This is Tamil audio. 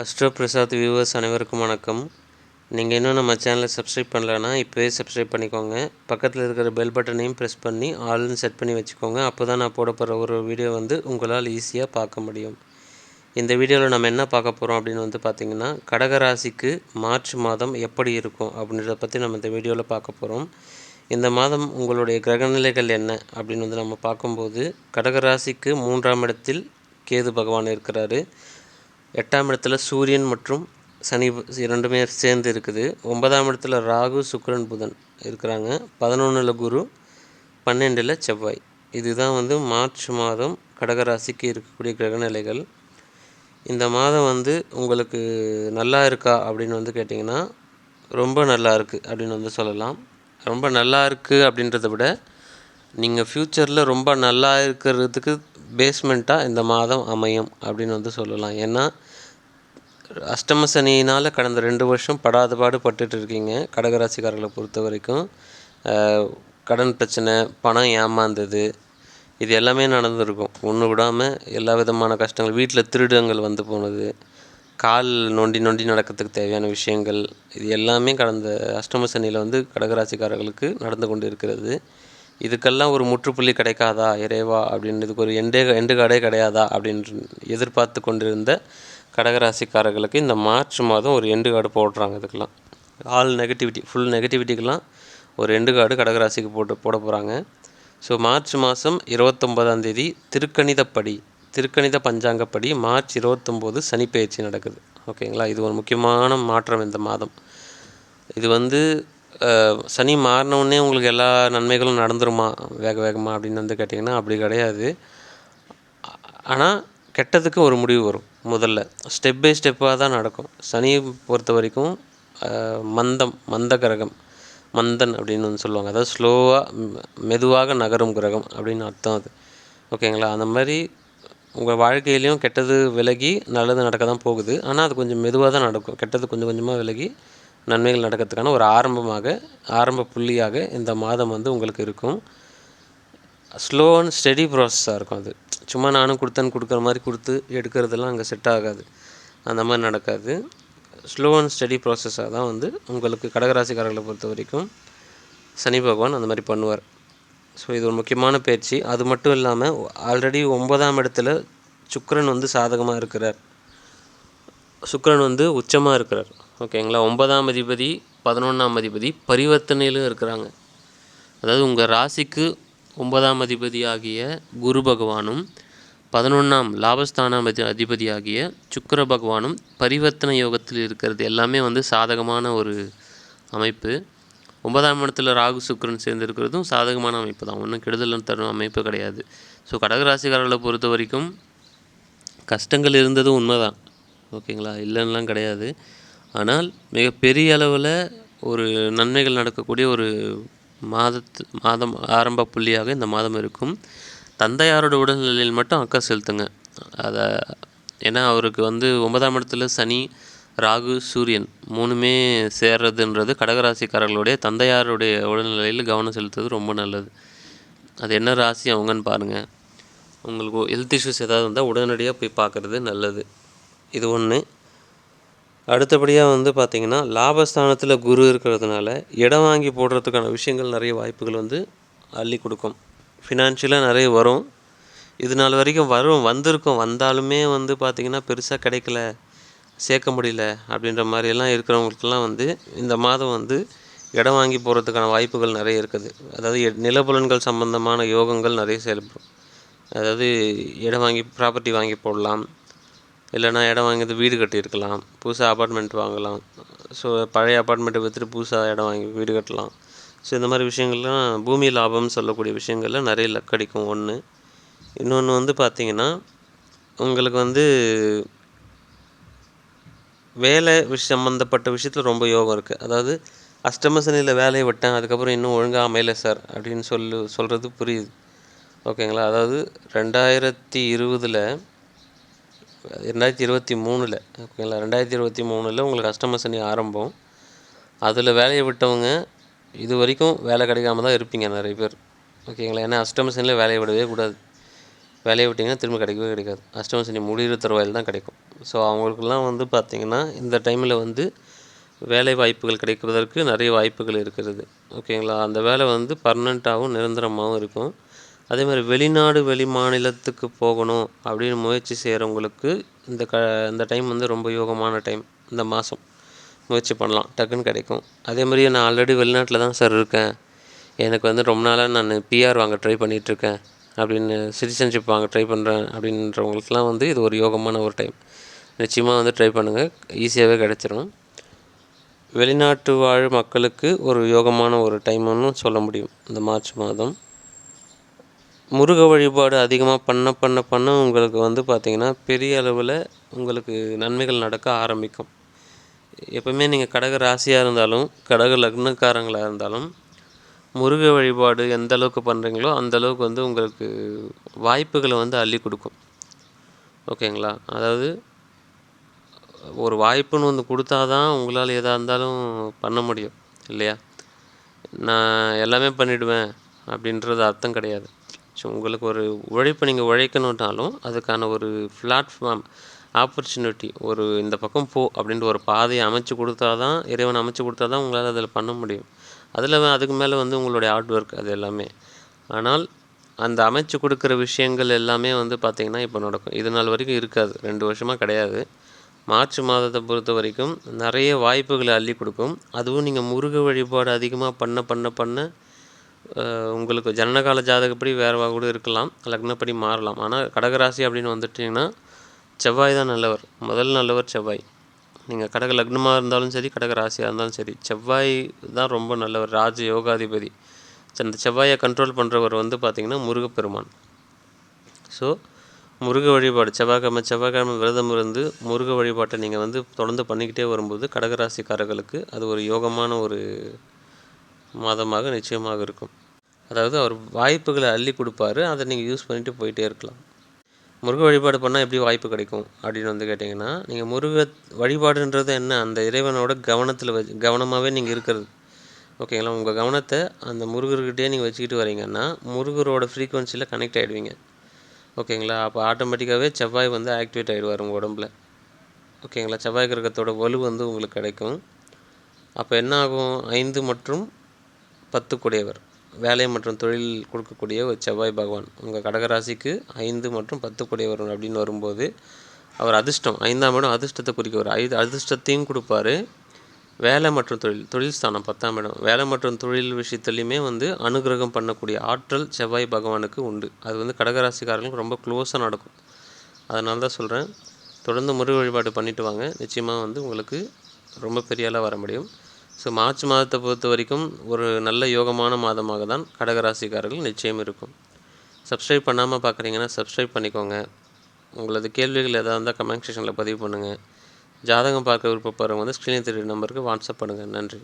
அஸ்ட்ரோ பிரசாத் வியூவர்ஸ் அனைவருக்கும் வணக்கம். நீங்கள் இன்னும் நம்ம சேனலை சப்ஸ்கிரைப் பண்ணலன்னா இப்போவே சப்ஸ்கிரைப் பண்ணிக்கோங்க. பக்கத்தில் இருக்கிற பெல் பட்டனையும் ப்ரெஸ் பண்ணி ஆல்னு செட் பண்ணி வச்சுக்கோங்க. அப்போ தான் நான் போட போகிற ஒரு வீடியோ வந்து உங்களால் ஈஸியாக பார்க்க முடியும். இந்த வீடியோவில் நம்ம என்ன பார்க்க போகிறோம் அப்படின்னு வந்து பார்த்திங்கன்னா கடகராசிக்கு மார்ச் மாதம் எப்படி இருக்கும் அப்படின்றத பற்றி நம்ம இந்த வீடியோவில் பார்க்க போகிறோம் இந்த மாதம் உங்களுடைய கிரகநிலைகள் என்ன அப்படின்னு வந்து நம்ம பார்க்கும்போது கடகராசிக்கு மூன்றாம் இடத்தில் கேது பகவான் இருக்கிறாரு. எட்டாம் இடத்துல சூரியன் மற்றும் சனி இரண்டுமே சேர்ந்து இருக்குது. ஒன்பதாம் இடத்துல ராகு சுக்கரன் புதன் இருக்கிறாங்க. பதினொன்றில் குரு பன்னெண்டில் செவ்வாய். இதுதான் வந்து மார்ச் மாதம் கடகராசிக்கு இருக்கக்கூடிய கிரகநிலைகள். இந்த மாதம் வந்து உங்களுக்கு நல்லா இருக்கா அப்படின்னு வந்து கேட்டிங்கன்னா ரொம்ப நல்லா இருக்குது அப்படின்னு வந்து சொல்லலாம். ரொம்ப நல்லா இருக்குது அப்படின்றத விட நீங்கள் ஃப்யூச்சரில் ரொம்ப நல்லா இருக்கிறதுக்கு பேஸ்மெண்ட்டாக இந்த மாதம் அமையும் அப்படின்னு வந்து சொல்லலாம். ஏன்னா அஷ்டம சனியினால் கடந்த ரெண்டு வருஷம் படாத பாடு பட்டுட்டு இருக்கீங்க. கடகராசிக்காரர்களை பொறுத்த வரைக்கும் கடன் பிரச்சனை பணம் ஏமாந்தது இது எல்லாமே நடந்திருக்கும். ஒன்று விடாமல் எல்லா விதமான கஷ்டங்கள் வீட்டில் திருடங்கள் வந்து போனது கால் நொண்டி நொண்டி நடக்கிறதுக்கு தேவையான விஷயங்கள் இது எல்லாமே கடந்த அஷ்டம சனியில் வந்து கடகராசிக்காரர்களுக்கு நடந்து கொண்டு இருக்கிறது. இதுக்கெல்லாம் ஒரு முற்றுப்புள்ளி கிடைக்காதா? இறைவா அப்படின்னு இதுக்கு ஒரு எண்டே எண்டு கடை கிடையாதா? அப்படின்னு எதிர்பார்த்து கொண்டிருந்த கடகராசிக்காரர்களுக்கு இந்த மார்ச் மாதம் ஒரு எண்டு கார்டு போடுறாங்க இதுக்கெல்லாம். ஆல் நெகட்டிவிட்டி ஃபுல் நெகட்டிவிட்டிக்கெல்லாம் ஒரு எண்டு கார்டு கடகராசிக்கு போட்டு போட போகிறாங்க ஸோ மார்ச் மாதம் இருபத்தொம்போதாம் தேதி திருக்கணிதப்படி திருக்கணித பஞ்சாங்கப்படி மார்ச் இருபத்தொம்போது சனிப்பெயர்ச்சி நடக்குது. ஓகேங்களா இது ஒரு முக்கியமான மாற்றம் இந்த மாதம். இது வந்து சனி மாறின உடனே உங்களுக்கு எல்லா நன்மைகளும் நடந்துருமா? வேக வேகமாக அப்படின்னு வந்து கேட்டிங்கன்னா அப்படி கிடையாது. ஆனால் கெட்டதுக்கு ஒரு முடிவு வரும் முதல்ல. ஸ்டெப் பை ஸ்டெப்பாக தான் நடக்கும். சனியை பொறுத்த வரைக்கும் மந்தம் மந்த கிரகம் மந்தன் அப்படின்னு வந்து சொல்லுவாங்க. அதாவது ஸ்லோவாக மெதுவாக நகரும் கிரகம் அப்படின்னு அர்த்தம் அது. ஓகேங்களா? அந்த மாதிரி உங்கள் வாழ்க்கையிலையும் கெட்டது விலகி நல்லது நடக்க தான் போகுது. ஆனால் அது கொஞ்சம் மெதுவாக தான் நடக்கும். கெட்டது கொஞ்சம் கொஞ்சமாக விலகி நன்மைகள் நடக்கிறதுக்கான ஒரு ஆரம்பமாக ஆரம்ப புள்ளியாக இந்த மாதம் வந்து உங்களுக்கு இருக்கும். ஸ்லோ அண்ட் ஸ்டெடி ப்ராசஸாக இருக்கும் அது. சும்மா நானும் கொடுத்தேன்னு கொடுக்குற மாதிரி கொடுத்து எடுக்கிறதெல்லாம் அங்கே செட் ஆகாது. அந்த மாதிரி நடக்காது. ஸ்லோ அண்ட் ஸ்டெடி ப்ராசஸாக தான் வந்து உங்களுக்கு கடகராசிக்காரர்களை பொறுத்த வரைக்கும் சனி பகவான் அந்த மாதிரி பண்ணுவார். ஸோ இது ஒரு முக்கியமான பயிற்சி. அது மட்டும் இல்லாமல் ஆல்ரெடி ஒன்பதாம் இடத்துல சுக்கரன் வந்து சாதகமாக இருக்கிறார். சுக்கரன் வந்து உச்சமாக இருக்கிறார். ஓகேங்களா? ஒன்பதாம் அதிபதி பதினொன்றாம் அதிபதி பரிவர்த்தனையிலும் இருக்கிறாங்க. அதாவது உங்கள் ராசிக்கு ஒன்பதாம் அதிபதி ஆகிய குரு பகவானும் பதினொன்றாம் லாபஸ்தானாம் அதி அதிபதியாகிய சுக்கர பகவானும் பரிவர்த்தனை யோகத்தில் இருக்கிறது. எல்லாமே வந்து சாதகமான ஒரு அமைப்பு. ஒன்பதாம் இடத்துல ராகு சுக்கிரன் சேர்ந்து இருக்கிறதும் சாதகமான அமைப்பு தான். ஒன்றும் கெடுதல் தரும் அமைப்பு கிடையாது. ஸோ கடகராசிக்காரர்களை பொறுத்த வரைக்கும் கஷ்டங்கள் இருந்ததும் உண்மைதான். ஓகேங்களா? இல்லைன்னெலாம் கிடையாது. ஆனால் மிகப்பெரிய அளவில் ஒரு நன்மைகள் நடக்கக்கூடிய ஒரு மாதத்து மாதம் ஆரம்ப புள்ளியாக இந்த மாதம் இருக்கும். தந்தையாரோட உடல்நிலையில் மட்டும் அக்கறை செலுத்துங்க. அதை ஏன்னா அவருக்கு வந்து ஒன்பதாம் இடத்துல சனி ராகு சூரியன் மூணுமே சேர்றதுன்றது கடகராசிக்காரர்களுடைய தந்தையாருடைய உடல்நிலையில் கவனம் செலுத்துறது ரொம்ப நல்லது. அது என்ன ராசி அவங்கன்னு பாருங்கள் உங்களுக்கு ஹெல்த் இஷ்யூஸ் ஏதாவது இருந்தால் உடனடியாக போய் பார்க்குறது நல்லது. இது ஒன்று அடுத்தபடியாக வந்து பார்த்திங்கன்னா லாபஸ்தானத்தில் குரு இருக்கிறதுனால இடம் வாங்கி போடுறதுக்கான விஷயங்கள் நிறைய வாய்ப்புகள் வந்து அள்ளி கொடுக்கும். ஃபினான்ஷியலாக நிறைய வரும். இது நாள் வரைக்கும் வரும் வந்திருக்கும். வந்தாலுமே வந்து பார்த்திங்கன்னா பெருசாக கிடைக்கல சேர்க்க முடியல அப்படின்ற மாதிரியெல்லாம் இருக்கிறவங்களுக்கெல்லாம் வந்து இந்த மாதம் வந்து இடம் வாங்கி போகிறதுக்கான வாய்ப்புகள் நிறைய இருக்குது. அதாவது எ- நிலப்புலன்கள் சம்பந்தமான யோகங்கள் நிறைய செயல்படும். அதாவது இடம் வாங்கி ப்ராப்பர்ட்டி வாங்கி போடலாம். இல்லைன்னா இடம் வாங்கி வீடு கட்டியிருக்கலாம். புதுசாக அப்பார்ட்மெண்ட் வாங்கலாம். ஸோ பழைய அப்பார்ட்மெண்ட்டை விற்றுட்டு புதுசாக இடம் வாங்கி வீடு கட்டலாம். ஸோ இந்த மாதிரி விஷயங்கள்லாம் பூமி லாபம்னு சொல்லக்கூடிய விஷயங்கள்லாம் நிறைய லக் அடிக்கும். ஒன்று இன்னொன்று வந்து பார்த்தீங்கன்னா உங்களுக்கு வந்து வேலை சம்மந்தப்பட்ட விஷயத்தில் ரொம்ப யோகம் இருக்குது அதாவது அஷ்டம சனியில் வேலையை விட்டேன் அதுக்கப்புறம் இன்னும் ஒழுங்காக அமையல சார் அப்படின்னு சொல்லு சொல்கிறது புரியுது. ஓகேங்களா அதாவது ரெண்டாயிரத்தி இருபதில் ரெண்டாயிரத்தி இருபத்தி மூணில் ஓகேங்களா? ரெண்டாயிரத்தி இருபத்தி மூணில் உங்களுக்கு அஷ்டம சனி ஆரம்பம். அதில் வேலையை விட்டவங்க இது வரைக்கும் வேலை கிடைக்காம தான் இருப்பீங்க நிறைய பேர். ஓகேங்களா? ஏன்னா அஷ்டம சனியில் வேலையை விடவே கூடாது. வேலையை விட்டிங்கன்னா திரும்ப கிடைக்கவே கிடைக்காது. அஷ்டம சனி முடிகிற தருவாயில் தான் கிடைக்கும். ஸோ அவங்களுக்கெல்லாம் வந்து பார்த்திங்கன்னா இந்த டைமில் வந்து வேலை வாய்ப்புகள் கிடைக்கிறதற்கு நிறைய வாய்ப்புகள் இருக்கிறது. ஓகேங்களா? அந்த வேலை வந்து பர்மனெண்ட்டாகவும் நிரந்தரமாகவும் இருக்கும். அதே மாதிரி வெளிநாடு வெளி மாநிலத்துக்கு போகணும் அப்படின்னு முயற்சி செய்கிறவங்களுக்கு இந்த க இந்த டைம் வந்து ரொம்ப யோகமான டைம் இந்த மாதம் முயற்சி பண்ணலாம். டக்குன்னு கிடைக்கும். அதே மாதிரி நான் ஆல்ரெடி வெளிநாட்டில் தான் சார் இருக்கேன். எனக்கு வந்து ரொம்ப நாளாக நான் பிஆர் வாங்க ட்ரை பண்ணிகிட்ருக்கேன் அப்படின்னு சிட்டிசன்ஷிப் வாங்க ட்ரை பண்ணுறேன் அப்படின்றவங்களுக்குலாம் வந்து இது ஒரு யோகமான ஒரு டைம் நிச்சயமாக வந்து ட்ரை பண்ணுங்கள் ஈஸியாகவே கிடச்சிரும். வெளிநாட்டு வாழ் மக்களுக்கு ஒரு யோகமான ஒரு டைம்னு சொல்ல முடியும். இந்த மார்ச் மாதம். முருக வழிபாடு அதிகமாக பண்ண பண்ண பண்ண உங்களுக்கு வந்து பார்த்திங்கன்னா பெரிய அளவில் உங்களுக்கு நன்மைகள் நடக்க ஆரம்பிக்கும். எப்பவுமே நீங்கள் கடக ராசியாக இருந்தாலும் கடக லக்னக்காரங்களாக இருந்தாலும் முருக வழிபாடு எந்த அளவுக்கு பண்ணுறீங்களோ அந்த அளவுக்கு வந்து உங்களுக்கு வாய்ப்புகளை வந்து அள்ளி கொடுக்கும். ஓகேங்களா? அதாவது ஒரு வாய்ப்புன்னு வந்து கொடுத்தா தான் உங்களால் எதாக இருந்தாலும் பண்ண முடியும் இல்லையா? நான் எல்லாமே பண்ணிவிடுவேன் அப்படின்றது அர்த்தம் கிடையாது. ஸோ உங்களுக்கு ஒரு உழைப்பு நீங்கள் உழைக்கணுன்னாலும் அதுக்கான ஒரு பிளாட்ஃபார்ம் ஆப்பர்ச்சுனிட்டி ஒரு இந்த பக்கம் போ அப்படின்ற ஒரு பாதையை அமைச்சு கொடுத்தா தான் இறைவன் அமைச்சு கொடுத்தா தான் உங்களால் அதில் பண்ண முடியும். அதில் அதுக்கு மேலே வந்து உங்களுடைய ஹார்ட் ஒர்க் அது எல்லாமே. ஆனால் அந்த அமைச்சு கொடுக்குற விஷயங்கள் எல்லாமே வந்து பார்த்திங்கன்னா இப்போ நடக்கும். இது நாள் வரைக்கும் இருக்காது. ரெண்டு வருஷமாக கிடையாது. மார்ச் மாதத்தை பொறுத்த வரைக்கும் நிறைய வாய்ப்புகளை அள்ளி கொடுக்கும். அதுவும் நீங்கள் முருக வழிபாடு அதிகமாக பண்ண பண்ண பண்ண உங்களுக்கு ஜனனகால ஜாதகப்படி வேறு கூட இருக்கலாம் லக்னப்படி மாறலாம். ஆனால் கடகராசி அப்படின்னு வந்துட்டிங்கன்னா செவ்வாய் தான் நல்லவர். முதல் நல்லவர் செவ்வாய். நீங்கள் கடக லக்னமாக இருந்தாலும் சரி கடக ராசியாக இருந்தாலும் சரி செவ்வாய் தான் ரொம்ப நல்லவர். ராஜ யோகாதிபதி. அந்த செவ்வாயை கண்ட்ரோல் பண்ணுறவர் வந்து பார்த்திங்கன்னா முருகப்பெருமான். ஸோ முருக வழிபாடு செவ்வாய்க்கிழமை செவ்வாய்க்கிழமை விரதம் இருந்து முருக வழிபாட்டை நீங்கள் வந்து தொடர்ந்து பண்ணிக்கிட்டே வரும்போது கடகராசிக்காரர்களுக்கு அது ஒரு யோகமான ஒரு மாதமாக நிச்சயமாக இருக்கும். அதாவது அவர் வாய்ப்புகளை அள்ளி கொடுப்பாரு அதை நீங்கள் யூஸ் பண்ணிட்டு போயிட்டே இருக்கலாம். முருக வழிபாடு பண்ணால் எப்படி வாய்ப்பு கிடைக்கும் அப்படின்னு வந்து கேட்டிங்கன்னா நீங்கள் முருக வழிபாடுன்றது என்ன? அந்த இறைவனோட கவனத்தில் வச்சு கவனமாகவே நீங்கள் இருக்கிறது. ஓகேங்களா உங்கள் கவனத்தை அந்த முருகர்கிட்டே நீங்கள் வச்சுக்கிட்டு வரீங்கன்னா முருகரோட ஃப்ரீக்குவன்சியில் கனெக்ட் ஆகிடுவீங்க ஓகேங்களா அப்போ ஆட்டோமேட்டிக்காகவே செவ்வாய் வந்து ஆக்டிவேட் ஆகிடுவார் உங்கள் உடம்புல. ஓகேங்களா செவ்வாய் கிரகத்தோட வலு வந்து உங்களுக்கு கிடைக்கும். அப்போ என்ன ஆகும்? ஐந்து மற்றும் பத்து கூடியவர் வேலை மற்றும் தொழில் கொடுக்கக்கூடிய ஒரு செவ்வாய் பகவான். உங்கள் கடகராசிக்கு ஐந்து மற்றும் பத்து கூடியவர் அப்படின்னு வரும்போது அவர் அதிர்ஷ்டம் ஐந்தாம் இடம் அதிர்ஷ்டத்தை குறிக்கவர் ஐந்து அதிர்ஷ்டத்தையும் கொடுப்பாரு. வேலை மற்றும் தொழில் தொழில் ஸ்தானம் பத்தாம் இடம். வேலை மற்றும் தொழில் விஷயத்துலையுமே வந்து அனுகிரகம் பண்ணக்கூடிய ஆற்றல் செவ்வாய் பகவானுக்கு உண்டு. அது வந்து கடகராசிக்காரர்களுக்கு ரொம்ப க்ளோஸாக நடக்கும். அதனால தான் சொல்கிறேன் தொடர்ந்து முருக வழிபாடு பண்ணிட்டு வாங்க. நிச்சயமாக வந்து உங்களுக்கு ரொம்ப பெரிய அளவு வர முடியும். ஸோ மார்ச் மாதத்தை பொறுத்த வரைக்கும் ஒரு நல்ல யோகமான மாதமாக தான் கடகராசிக்காரர்கள் நிச்சயம் இருக்கும். சப்ஸ்கிரைப் பண்ணாமல் பார்க்குறீங்கன்னா சப்ஸ்கிரைப் பண்ணிக்கோங்க. உங்களது கேள்விகள் எதாக இருந்தால் கமெண்ட் செக்ஷனில் பதிவு பண்ணுங்கள் ஜாதகம் பார்க்க விருப்பப்படுறவங்க வந்து ஸ்க்ரீனில் தெரியுற நம்பருக்கு வாட்ஸ்அப் பண்ணுங்கள் நன்றி.